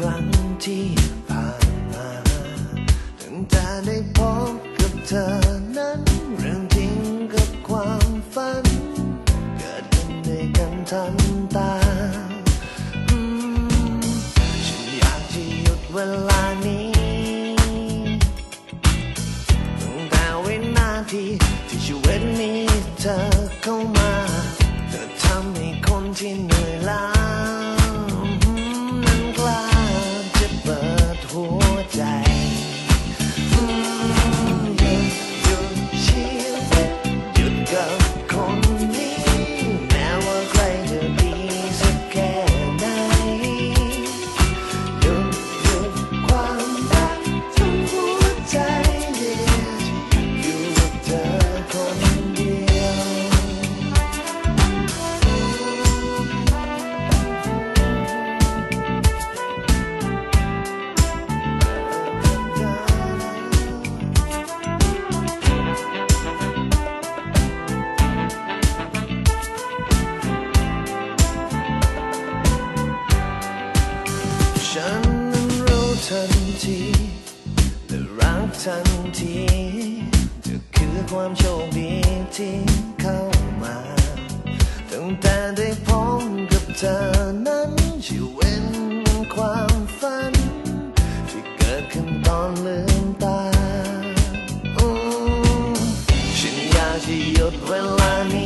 ครั้งที่ผ่านมาตั้งแต่ได้พบกับเธอ ความโชคดีที่เข้ามาตั้งแต่ได้พบกับเธอนั้นชีวิตมันความฝัน ที่เกิดขึ้นตอนลืมตาอืมฉันอยากจะหยุดเวลานี้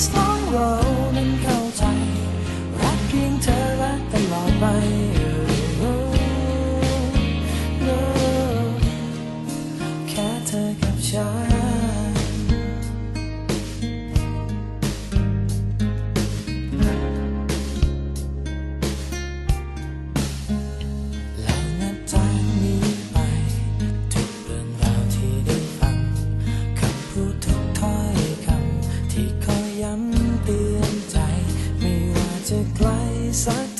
กที่ จะไกลสัก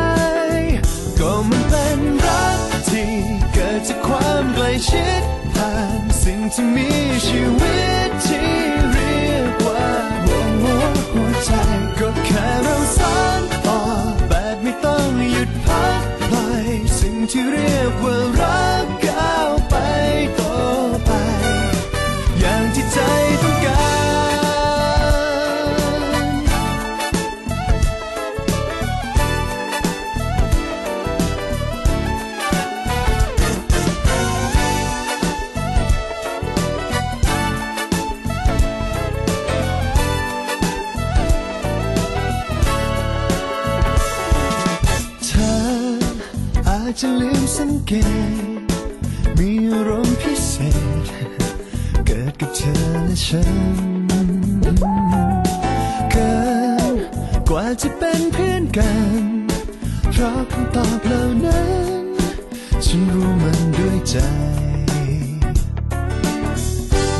ชิดผ่านสิ่งที่มีชีวิตที่เรียกว่าหัวหัวใจก็แค่เราสานต่อง สังเกต มีอารมณ์พิเศษ เกิดกับเธอและฉัน เกินกว่าจะเป็นเพื่อนกัน เพราะคำตอบเหล่านั้น ฉันรู้มันด้วยใจ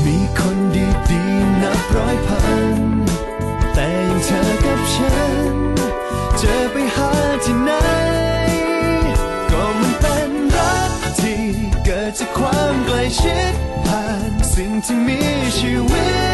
มีคน ดผ่าน